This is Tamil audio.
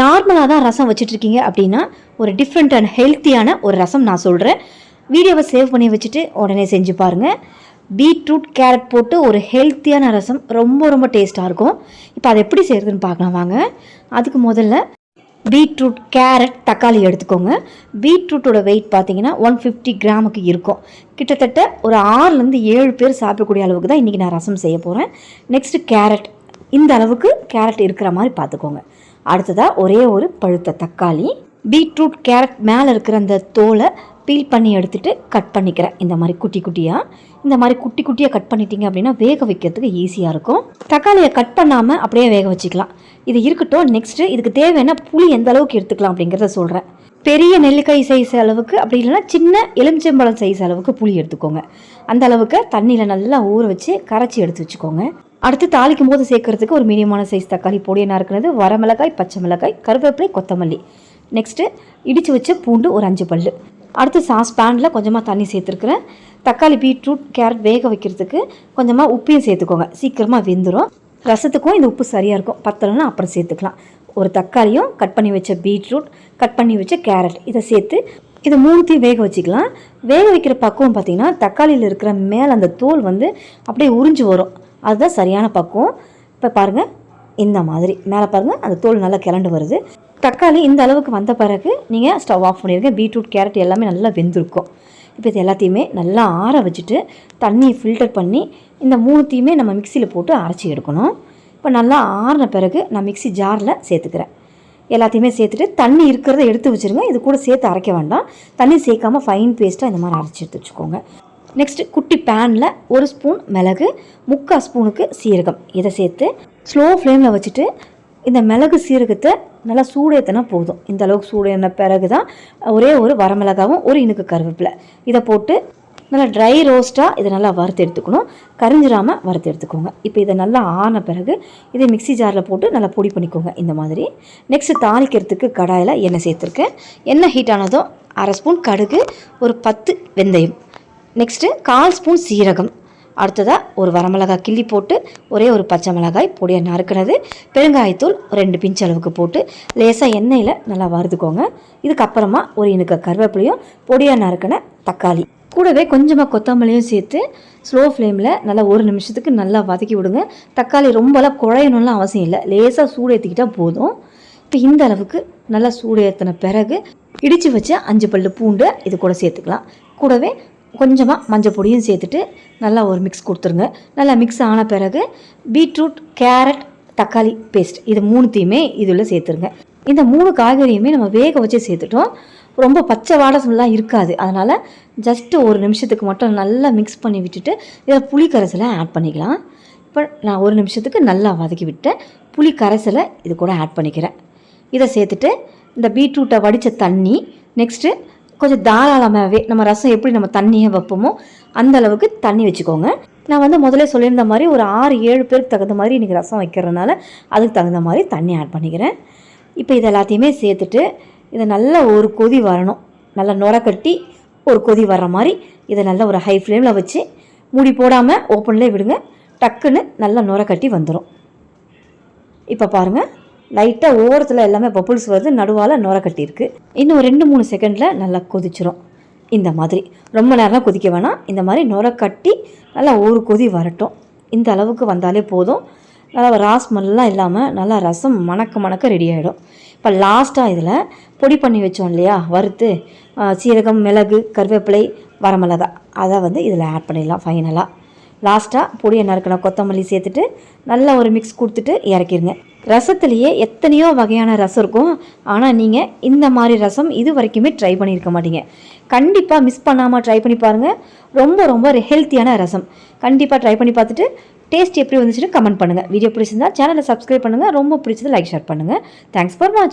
நார்மலாக தான் ரசம் வச்சுட்ருக்கீங்க அப்படின்னா ஒரு டிஃப்ரெண்ட் அண்ட் ஹெல்த்தியான ஒரு ரசம் நான் சொல்கிறேன் வீடியோவை சேவ் பண்ணி வச்சுட்டு உடனே செஞ்சு பாருங்கள் பீட்ரூட் கேரட் போட்டு ஒரு ஹெல்த்தியான ரசம் ரொம்ப ரொம்ப டேஸ்ட்டாக இருக்கும். இப்போ அதை எப்படி செய்கிறதுன்னு பார்க்கலாம் வாங்க. அதுக்கு முதல்ல பீட்ரூட் கேரட் தக்காளி எடுத்துக்கோங்க. பீட்ரூட்டோட வெயிட் பார்த்தீங்கன்னா ஒன் ஃபிஃப்டி கிராமுக்கு இருக்கும். கிட்டத்தட்ட ஒரு ஆறுலேருந்து ஏழு பேர் சாப்பிடக்கூடிய அளவுக்கு தான் இன்றைக்கி நான் ரசம் செய்ய போகிறேன் நெக்ஸ்ட்டு கேரட் இந்த அளவுக்கு கேரட் இருக்கிற மாதிரி பார்த்துக்கோங்க. அடுத்ததாக ஒரே ஒரு பழுத்த தக்காளி. பீட்ரூட் கேரட் மேலே இருக்கிற அந்த தோலை பீல் பண்ணி எடுத்துகிட்டு கட் பண்ணிக்கிறேன். இந்த மாதிரி குட்டி குட்டியாக இந்த மாதிரி குட்டி குட்டியாக கட் பண்ணிட்டீங்க அப்படின்னா வேக வைக்கிறதுக்கு ஈஸியாக இருக்கும். தக்காளியை கட் பண்ணாமல் அப்படியே வேக வச்சுக்கலாம். இது இருக்கட்டும் நெக்ஸ்ட்டு இதுக்கு தேவையான புளி எந்த அளவுக்கு எடுத்துக்கலாம் அப்படிங்கிறத சொல்கிறேன் பெரிய நெல்லிக்காய் சைஸ் அளவுக்கு அப்படி இல்லைன்னா சின்ன எலுமிச்சம்பழம் சைஸ் அளவுக்கு புளி எடுத்துக்கோங்க. அந்த அளவுக்கு தண்ணியில் நல்லா ஊற வச்சு கரைச்சி எடுத்து வச்சுக்கோங்க. அடுத்து தாளிக்கும் போது சேர்க்கறதுக்கு ஒரு மீடியமான சைஸ் தக்காளி பொடி என்ன இருக்கிறது? வரமிளகாய் பச்சை மிளகாய் கருவேப்பிலை கொத்தமல்லி. நெக்ஸ்ட்டு இடித்து வச்ச பூண்டு ஒரு அஞ்சு பல் அடுத்து சாஸ் பேனில் கொஞ்சமாக தண்ணி சேர்த்துருக்குறேன். தக்காளி பீட்ரூட் கேரட் வேக வைக்கிறதுக்கு கொஞ்சமாக உப்பையும் சேர்த்துக்கோங்க. சீக்கிரமாக வெந்துடும் ரசத்துக்கும் இந்த உப்பு சரியாக இருக்கும். பத்தலைன்னா அப்புறம் சேர்த்துக்கலாம். ஒரு தக்காளியும் கட் பண்ணி வச்ச பீட்ரூட் கட் பண்ணி வச்ச கேரட் இதை சேர்த்து இதை மூணுத்தையும் வேக வச்சுக்கலாம். வேக வைக்கிற பக்குவம் பார்த்திங்கன்னா தக்காளியில் இருக்கிற மேலே அந்த தோல் வந்து அப்படியே உறிஞ்சு வரும். அதுதான் சரியான பக்குவம். இப்போ பாருங்கள் இந்த மாதிரி. மேலே பாருங்கள் அந்த தோல் நல்லா கிளண்டு வருது. தக்காளி இந்த அளவுக்கு வந்த பிறகு நீங்கள் ஸ்டவ் ஆஃப் பண்ணிடுங்க. பீட்ரூட் கேரட் எல்லாமே நல்லா வெந்திருக்கும். இப்போ இது எல்லாத்தையுமே நல்லா ஆற வச்சுட்டு தண்ணியை ஃபில்டர் பண்ணி இந்த மூணுத்தையுமே நம்ம மிக்சியில் போட்டு அரைச்சி எடுக்கணும். இப்போ நல்லா ஆறின பிறகு நான் மிக்ஸி ஜாரில் சேர்த்துக்கிறேன். எல்லாத்தையுமே சேர்த்துட்டு தண்ணி இருக்கிறத எடுத்து வச்சுருங்க. இது கூட சேர்த்து அரைக்க வேண்டாம். தண்ணி சேர்க்காம ஃபைன் பேஸ்ட்டாக இந்த மாதிரி அரைச்சி எடுத்து வச்சுக்கோங்க. நெக்ஸ்ட்டு குட்டி பேனில் ஒரு ஸ்பூன் மிளகு முக்கால் ஸ்பூனுக்கு சீரகம். இதை சேர்த்து ஸ்லோ ஃப்ளேமில் வச்சுட்டு இந்த மிளகு சீரகத்தை நல்லா சூடேற்றினா போதும். இந்த அளவுக்கு சூடேன பிறகு தான் ஒரே ஒரு வரமிளகாவும் ஒரு இனுக்கு கருவேப்பிலை. இதை போட்டு நல்லா ட்ரை ரோஸ்ட்டாக இதை நல்லா வறுத்து எடுத்துக்கணும். கரிஞ்சிராமல் வறுத்து எடுத்துக்கோங்க. இப்போ இதை நல்லா ஆன பிறகு இதை மிக்ஸி ஜாரில் போட்டு நல்லா பொடி பண்ணிக்கோங்க இந்த மாதிரி. நெக்ஸ்ட்டு தாளிக்கிறதுக்கு கடாயில் எண்ணெய் சேர்த்துருக்கேன். எண்ணெய் ஹீட் ஆனதும் அரை ஸ்பூன் கடுகு ஒரு பத்து வெந்தயம். நெக்ஸ்ட்டு கால் ஸ்பூன் சீரகம். அடுத்ததாக ஒரு வரமிளகாய் கிள்ளி போட்டு ஒரே ஒரு பச்சை மிளகாய் பொடியாக நறுக்கிறது பெருங்காயத்தூள் ரெண்டு பிஞ்ச் அளவுக்கு போட்டு லேசாக எண்ணெயில் நல்லா வறுத்துக்கோங்க. இதுக்கப்புறமா ஒரு இனுக்கு கருவேப்பிலையும் பொடியாக நறுக்கின தக்காளி. கூடவே கொஞ்சமாக கொத்தமல்லியும் சேர்த்து ஸ்லோ ஃப்ளேமில் நல்லா ஒரு நிமிஷத்துக்கு நல்லா வதக்கி விடுங்க. தக்காளி ரொம்பலாம் குழையணும்லாம் அவசியம் இல்லை. லேசாக சூடு ஏற்றிக்கிட்டால் போதும். இப்போ இந்த அளவுக்கு நல்லா சூடு ஏற்றின பிறகு இடித்து வச்ச அஞ்சு பல்லு பூண்டு இது கூட சேர்த்துக்கலாம். கூடவே கொஞ்சமாக மஞ்சள் பொடியும் சேர்த்துட்டு நல்லா ஒரு மிக்ஸ் கொடுத்துருங்க. நல்லா மிக்ஸ் ஆன பிறகு பீட்ரூட் கேரட் தக்காளி பேஸ்ட் இது மூணுத்தையுமே இதில் சேர்த்துருங்க. இந்த மூணு காய்கறியுமே நம்ம வேக வச்சு சேர்த்துட்டோம். ரொம்ப பச்சை வாடசம்லாம் இருக்காது. அதனால் ஜஸ்ட்டு ஒரு நிமிஷத்துக்கு மட்டும் நல்லா மிக்ஸ் பண்ணி விட்டுட்டு இதில் புளி கரைசலை ஆட் பண்ணிக்கலாம். இப்போ நான் ஒரு நிமிஷத்துக்கு நல்லா வதக்கி விட்டேன் புளி கரைசலை இது கூட ஆட் பண்ணிக்கிறேன். இதை சேர்த்துட்டு இந்த பீட்ரூட்டை வடித்த தண்ணி நெக்ஸ்ட்டு கொஞ்சம் தாராளமாகவே நம்ம ரசம் எப்படி நம்ம தண்ணியை வைப்போமோ அந்த அளவுக்கு தண்ணி வச்சுக்கோங்க. நான் வந்து முதல்ல சொல்லியிருந்த மாதிரி ஒரு ஆறு ஏழு பேருக்கு தகுந்த மாதிரி இன்றைக்கி ரசம் வைக்கிறதுனால அதுக்கு தகுந்த மாதிரி தண்ணி ஆட் பண்ணிக்கிறேன். இப்போ இது எல்லாத்தையுமே சேர்த்துட்டு இதை நல்லா ஒரு கொதி வரணும். நல்லா நுர கட்டி ஒரு கொதி வர்ற மாதிரி இதை நல்லா ஒரு ஹை ஃப்ளேமில் வச்சு மூடி போடாமல் ஓப்பன்லேயே விடுங்க. டக்குன்னு நல்லா நுர கட்டி வந்துடும் இப்போ பாருங்கள் லைட்டாக ஓரத்தில் எல்லாமே பப்புள்ஸ் வருது நடுவால் நுர கட்டியிருக்கு. இன்னும் ஒரு ரெண்டு மூணு செகண்டில் நல்லா கொதிச்சிரும். இந்த மாதிரி. ரொம்ப நேரம் கொதிக்க வேணாம். இந்த மாதிரி நுர கட்டி நல்லா ஒரு கொதி வரட்டும். இந்த அளவுக்கு வந்தாலே போதும். நல்லா ராஸ்மெல்லாம் இல்லாமல் நல்லா ரசம் மணக்க மணக்க ரெடி ஆகிடும் இப்போ லாஸ்ட்டாக இதில் பொடி பண்ணி வச்சோம் இல்லையா? வறுத்து சீரகம் மிளகு கருவேப்பிலை வரமிளகா. அதை வந்து இதில் ஆட் பண்ணிடலாம் ஃபைனலாக லாஸ்ட்டாக பொடியை நறுக்கணும் கொத்தமல்லி சேர்த்துட்டு நல்லா ஒரு மிக்ஸ் கொடுத்துட்டு இறக்கிருங்க. ரசத்துலேயே எத்தனையோ வகையான ரசம் இருக்கும். ஆனால் நீங்கள் இந்த மாதிரி ரசம் இது வரைக்குமே ட்ரை பண்ணியிருக்க மாட்டீங்க. கண்டிப்பாக மிஸ் பண்ணாமல் ட்ரை பண்ணி பாருங்கள் ரொம்ப ரொம்ப ஹெல்த்தியான ரசம். கண்டிப்பாக ட்ரை பண்ணி பார்த்துட்டு டேஸ்ட் எப்படி வந்துச்சுன்னு கமெண்ட் பண்ணுங்கள் வீடியோ பிடிச்சிருந்தா சேனலை சப்ஸ்கிரைப் பண்ணுங்கள் ரொம்ப பிடிச்சது லைக் ஷேர் பண்ணுங்கள் தேங்க்ஸ் ஃபார் வாட்சிங்